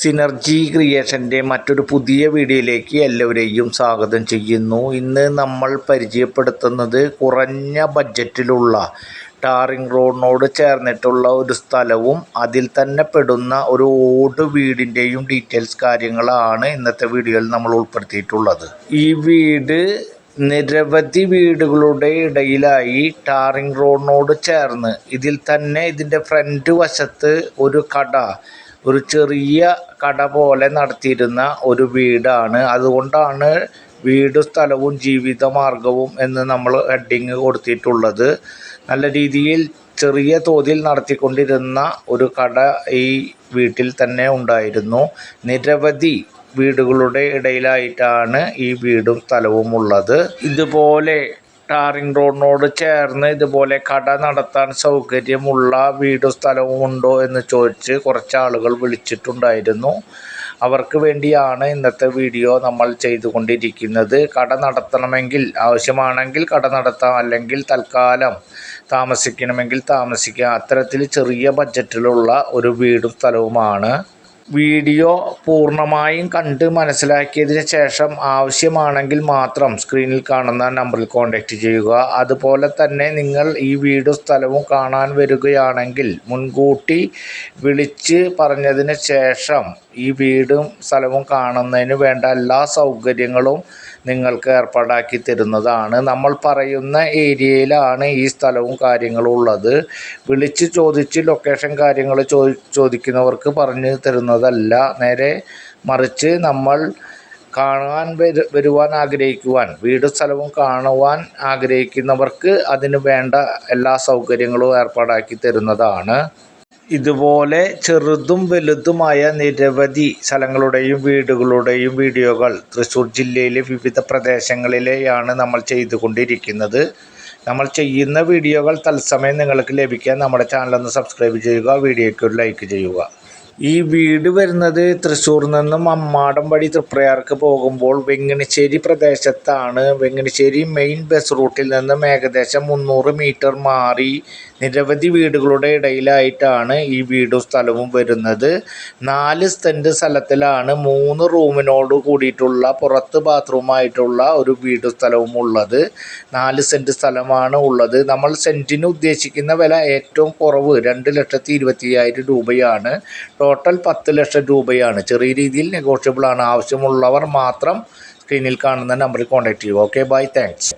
Synergy ക്രിയേഷന്റെ മറ്റൊരു പുതിയ വീഡിയോയിലേക്ക് എല്ലാവരെയും സ്വാഗതം ചെയ്യുന്നു. ഇന്ന് നമ്മൾ പരിചയപ്പെടുത്തുന്നത് കുറഞ്ഞ ബഡ്ജറ്റിലുള്ള ടാറിംഗ് റോഡിനോട് ചേർന്നിട്ടുള്ള ഒരു സ്ഥലവും അതിൽ തന്നെ പെടുന്ന ഒരു ഓട് വീടിന്റെയും ഡീറ്റെയിൽസ് കാര്യങ്ങളാണ് ഇന്നത്തെ വീഡിയോയിൽ നമ്മൾ ഉൾപ്പെടുത്തിയിട്ടുള്ളത്. ഈ വീട് നിരവധി വീടുകളുടെ ഇടയിലായി ടാറിംഗ് റോഡിനോട് ചേർന്ന് ഇതിൽ തന്നെ ഇതിന്റെ ഫ്രണ്ട് വശത്ത് ഒരു കട ഒരു ചെറിയ കട പോലെ നടത്തിയിരുന്ന ഒരു വീടാണ്. അതുകൊണ്ടാണ് വീട് സ്ഥലവും ജീവിത മാർഗവും എന്ന് നമ്മൾ ഹെഡിങ് കൊടുത്തിട്ടുള്ളത്. നല്ല രീതിയിൽ ചെറിയ തോതിൽ നടത്തിക്കൊണ്ടിരുന്ന ഒരു കട ഈ വീട്ടിൽ തന്നെ ഉണ്ടായിരുന്നു. നിരവധി വീടുകളുടെ ഇടയിലായിട്ടാണ് ഈ വീടും സ്ഥലവും ഉള്ളത്. ഇതുപോലെ ടാറിംഗ് റോഡിനോട് ചേർന്ന് ഇതുപോലെ കട നടത്താൻ സൗകര്യമുള്ള വീടും സ്ഥലവും ഉണ്ടോ എന്ന് ചോദിച്ച് കുറച്ച് ആളുകൾ വിളിച്ചിട്ടുണ്ടായിരുന്നു. അവർക്ക് വേണ്ടിയാണ് ഇന്നത്തെ വീഡിയോ നമ്മൾ ചെയ്തുകൊണ്ടിരിക്കുന്നത്. കട നടത്തണമെങ്കിൽ ആവശ്യമാണെങ്കിൽ കട നടത്താം അല്ലെങ്കിൽ തൽക്കാലം താമസിക്കണമെങ്കിൽ താമസിക്കാം. അത്തരത്തിൽ ചെറിയ ബഡ്ജറ്റിലുള്ള ഒരു വീടും സ്ഥലവുമാണ് വീഡിയോ പൂർണമായും കണ്ട് മനസ്സിലാക്കിയതിന് ശേഷം ആവശ്യമാണെങ്കിൽ മാത്രം സ്ക്രീനിൽ കാണുന്ന നമ്പറിൽ കോൺടാക്റ്റ് ചെയ്യുക. അതുപോലെ തന്നെ നിങ്ങൾ ഈ വീടും സ്ഥലവും കാണാൻ വരികയാണെങ്കിൽ മുൻകൂട്ടി വിളിച്ച് പറഞ്ഞതിന് ശേഷം ഈ വീടും സ്ഥലവും കാണുന്നതിന് വേണ്ട എല്ലാ സൗകര്യങ്ങളും നിങ്ങൾക്ക് ഏർപ്പാടാക്കി തരുന്നതാണ്. നമ്മൾ പറയുന്ന ഏരിയയിലാണ് ഈ സ്ഥലവും കാര്യങ്ങളും ഉള്ളത്. വിളിച്ച് ചോദിച്ച് ലൊക്കേഷൻ കാര്യങ്ങൾ ചോദിക്കുന്നവർക്ക് പറഞ്ഞു തരുന്നതല്ല. നേരെ മറിച്ച് നമ്മൾ കാണാൻ വരു വരുവാൻ ആഗ്രഹിക്കുവാൻ വീട് സ്ഥലവും കാണുവാൻ ആഗ്രഹിക്കുന്നവർക്ക് അതിന് വേണ്ട എല്ലാ സൗകര്യങ്ങളും ഏർപ്പാടാക്കി തരുന്നതാണ്. ഇതുപോലെ ചെറുതും വലുതുമായ നിരവധി സ്ഥലങ്ങളുടെയും വീടുകളുടെയും വീഡിയോകൾ തൃശ്ശൂർ ജില്ലയിലെ വിവിധ പ്രദേശങ്ങളിലെയാണ് നമ്മൾ ചെയ്തുകൊണ്ടിരിക്കുന്നത്. നമ്മൾ ചെയ്യുന്ന വീഡിയോകൾ തത്സമയം നിങ്ങൾക്ക് ലഭിക്കാൻ നമ്മുടെ ചാനൽ ഒന്ന് സബ്സ്ക്രൈബ് ചെയ്യുക വീഡിയോയ്ക്ക് ഒരു ലൈക്ക് ചെയ്യുക. ഈ വീട് വരുന്നത് തൃശ്ശൂരിൽ നിന്നും അമ്മാടം വഴി തൃപ്രയാർക്ക് പോകുമ്പോൾ വെങ്ങണിശ്ശേരി പ്രദേശത്താണ്. വെങ്ങണിശ്ശേരി മെയിൻ ബസ് റൂട്ടിൽ നിന്നും ഏകദേശം മുന്നൂറ് മീറ്റർ മാറി നിരവധി വീടുകളുടെ ഇടയിലായിട്ടാണ് ഈ വീടും സ്ഥലവും വരുന്നത്. നാല് സെന്റ് സ്ഥലത്തിലാണ് മൂന്ന് റൂമിനോട് കൂടിയിട്ടുള്ള പുറത്ത് ബാത്റൂമായിട്ടുള്ള ഒരു വീട് സ്ഥലവും ഉള്ളത്. നാല് സെന്റ് സ്ഥലമാണ് ഉള്ളത്. നമ്മൾ സെന്റിന് ഉദ്ദേശിക്കുന്ന വില ഏറ്റവും കുറവ് രണ്ട് ലക്ഷത്തി ഇരുപത്തി അയ്യായിരം രൂപയാണ്. ടോട്ടൽ പത്ത് ലക്ഷം രൂപയാണ്. ചെറിയ രീതിയിൽ നെഗോഷ്യബിൾ ആണ്. ആവശ്യമുള്ളവർ മാത്രം സ്ക്രീനിൽ കാണുന്ന നമ്പറിൽ കോൺടാക്റ്റ് ചെയ്യുക. Okay bye thanks